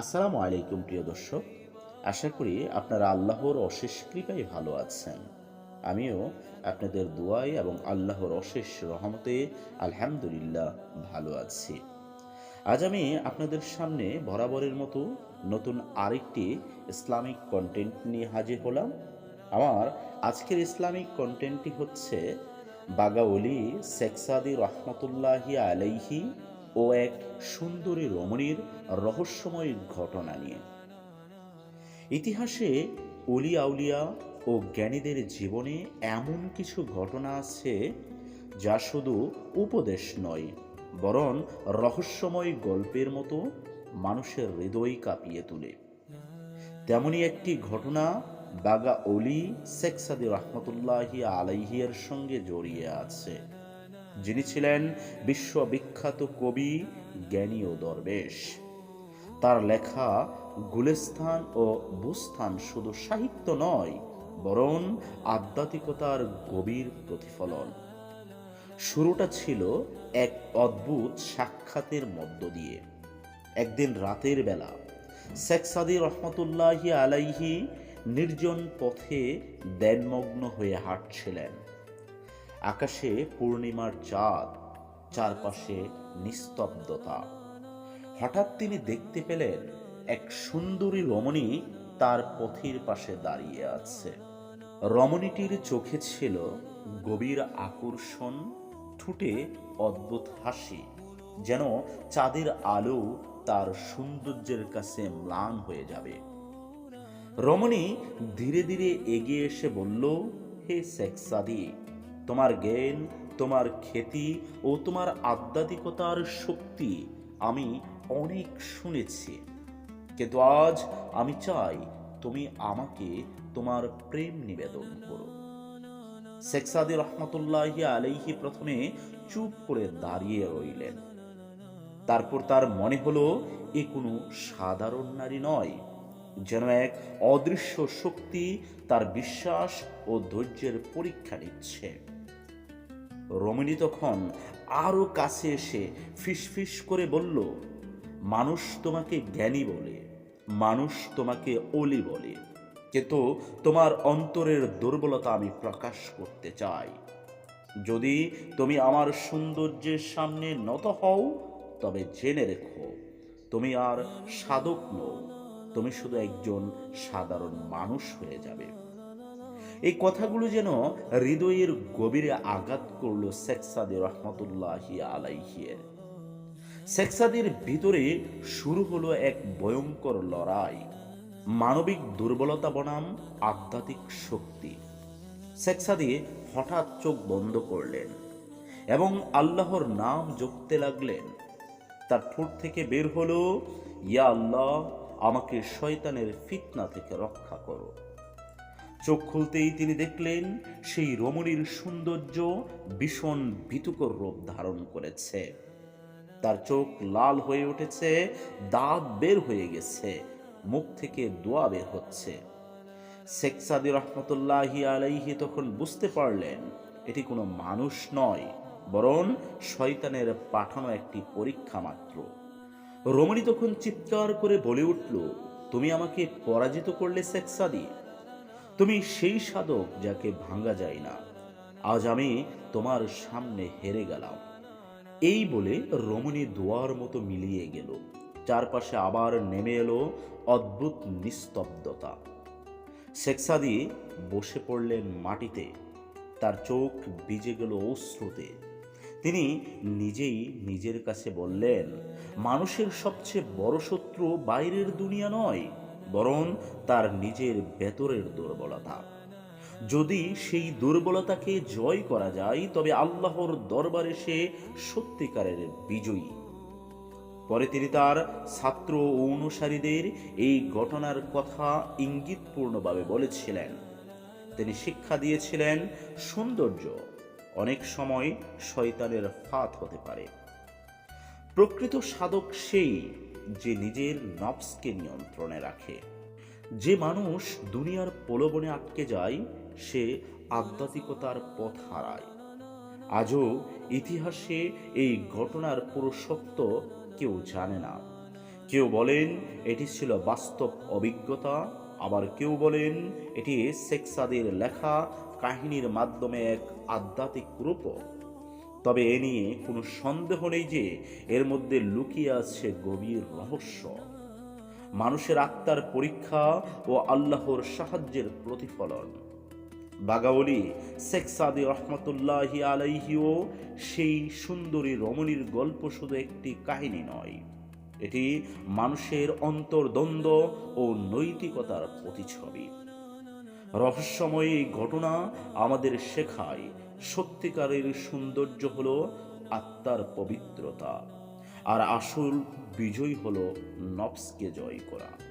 আসসালামু আলাইকুম, প্রিয় দর্শক। আশা করি আপনারা আল্লাহর অশেষ কৃপায় ভালো আছেন। আমিও আপনাদের দোয়াই এবং আল্লাহর অশেষ রহমতে আলহামদুলিল্লাহ ভালো আছি। আজ আমি আপনাদের সামনে বরাবরের মতো নতুন আরেকটি ইসলামিক কন্টেন্ট নিয়ে হাজির হলাম। আমার আজকের ইসলামিক কন্টেন্টটি হচ্ছে বাগাওলি শেখসাদি রহমতুল্লাহি আলাইহি ও এক সুন্দরী রমণীর রহস্যময় ঘটনা নিয়ে। ইতিহাসে অলি আউলিয়া ও জ্ঞানীদের জীবনে এমন কিছু ঘটনা আছে যা শুধু উপদেশ নয়, বরং রহস্যময় গল্পের মতো মানুষের হৃদয় কাঁপিয়ে তোলে। তেমনই একটি ঘটনা বাগা অলি শেখ সাদি আলাইহিয়ার সঙ্গে জড়িয়ে আছে। যিনি ছিলেন বিশ্ববিখ্যাত কবি জ্ঞানী ও দরবেশ। তার লেখা গুলেস্থান ও বুস্থান শুধু সাহিত্য নয়, বরং আধ্যাত্মিকতার গভীর প্রতিফলন। শুরুটা ছিল এক অদ্ভুত সাক্ষাতের মধ্য দিয়ে। একদিন রাতের বেলা শেখ সাদি রহমতুল্লাহি আলাইহি নির্জন পথে দেনমগ্ন হয়ে হাঁটছিলেন। আকাশে পূর্ণিমার চাঁদ, চারপাশে নিস্তব্ধতা। হঠাৎ তিনি দেখতে পেলেন এক সুন্দরী রমণী তার পথির পাশে দাঁড়িয়ে আছে। রমণীটির চোখে ছিল গভীর আকর্ষণ, ঠুটে অদ্ভুত হাসি, যেন চাঁদের আলো তার সৌন্দর্যের কাছে ম্লান হয়ে যাবে। রমণী ধীরে ধীরে এগিয়ে এসে বলল, হে শেখ সাদি তোমার জ্ঞান, তোমার খ্যাতি ও তোমার আধ্যাত্মিকতার শক্তি আমি অনেক শুনেছি। কিন্তু আজ আমি চাই তুমি আমাকে তোমার প্রেম নিবেদন করো। শেখ সাদি রহমতুল্লাহ আলাইহি প্রথমে চুপ করে দাঁড়িয়ে রইলেন। তারপর তার মনে হলো, এ কোনো সাধারণ নারী নয়, যেন এক অদৃশ্য শক্তি তার বিশ্বাস ও ধৈর্যের পরীক্ষা নিচ্ছে। রমণী তখন আরও কাছে এসে ফিসফিস করে বলল, মানুষ তোমাকে জ্ঞানী বলে, মানুষ তোমাকে অলি বলে, কিন্তু তোমার অন্তরের দুর্বলতা আমি প্রকাশ করতে চাই। যদি তুমি আমার সৌন্দর্যের সামনে নত হও, তবে জেনে রেখো, তুমি আর সাধক নও, তুমি শুধু একজন সাধারণ মানুষ হয়ে যাবে। এই কথাগুলো যেন হৃদয়ের গভীরে আঘাত করল শেখসাদি রহমতুল্লাহি আলাইহিয়ের শেখসাদির ভিতরে শুরু হলো এক ভয়ঙ্কর লড়াই, মানবিক দুর্বলতা বনাম আধ্যাত্মিক শক্তি। শেখসাদি হঠাৎ চোখ বন্ধ করলেন এবং আল্লাহর নাম জপতে লাগলেন। তার ঠোঁট থেকে বের হলো, ইয়া আল্লাহ, আমাকে শয়তানের ফিতনা থেকে রক্ষা করো। চোখ খুলতেই তিনি দেখলেন সেই রমণীর সৌন্দর্য ভীষণ ভীতুকর রূপ ধারণ করেছে। তার চোখ লাল হয়ে উঠেছে, দাঁত বের হয়ে গেছে, মুখ থেকে দোয়া বের হচ্ছে। শেখ সাদি রহমতুল্লাহি আলাইহি তখন বুঝতে পারলেন, এটি কোনো মানুষ নয়, বরং শয়তানের পাঠানো একটি পরীক্ষা মাত্র। রমণী তখন চিৎকার করে বলে উঠল, তুমি আমাকে পরাজিত করলে শেখ সাদি? তুমি সেই সাধক যাকে ভাঙ্গা যায় না। আজ আমি তোমার সামনে হেরে গেলাম। এই বলে রমণী দোয়ার মতো মিলিয়ে গেল। চারপাশে আবার নেমে এলো অদ্ভুত নিস্তব্ধতা। শেখসাদি বসে পড়লেন মাটিতে। তার চোখ ভিজে গেল অশ্রুতে। তিনি নিজেই নিজের কাছে বললেন, মানুষের সবচেয়ে বড় শত্রু বাইরের দুনিয়া নয় বরং তার নিজের ভেতরের দুর্বলতা। যদি সেই দুর্বলতাকে জয় করা যায়, তবে আল্লাহর দরবারে সে সত্যিকারের বিজয়ী। পরে তিনি তার ছাত্র ও অনুসারীদের এই ঘটনার কথা ইঙ্গিতপূর্ণভাবে বলেছিলেন। তিনি শিক্ষা দিয়েছিলেন, সৌন্দর্য অনেক সময় শয়তানের ফাঁদ হতে পারে। প্রকৃত সাধক সেই যে নিজের নফসকে নিয়ন্ত্রণে রাখে। যে মানুষ দুনিয়ার প্রলোভনে আটকে যায়, সে আধ্যাত্মিকতার পথ হারায়। আজও ইতিহাসে এই ঘটনার পুরো সত্য কেউ জানে না। কেউ বলেন এটি ছিল বাস্তব অভিজ্ঞতা, আবার কেউ বলেন এটি শেখসাদের লেখা কাহিনীর মাধ্যমে এক আধ্যাত্মিক রূপক। তবে এ নিয়ে কোনো সন্দেহ নেই যে এর মধ্যে লুকিয়ে আছে গভীর রহস্য। মানুষের আত্মার পরীক্ষা ও আল্লাহর সাহায্যের প্রতিফলন। বাগাওলি শেখ সাদি রহমতুল্লাহ আলাইহিও সেই সুন্দরী রমণীর গল্প শুধু একটি কাহিনী নয়। এটি মানুষের অন্তর্দ্বন্দ্ব ও নৈতিকতার প্রতিছবি রহস্যময় এই ঘটনা আমাদের শেখায়। সত্যিকারের সৌন্দর্য হল আত্মার পবিত্রতা। আর আসল বিজয় হল নফসকে জয় করা।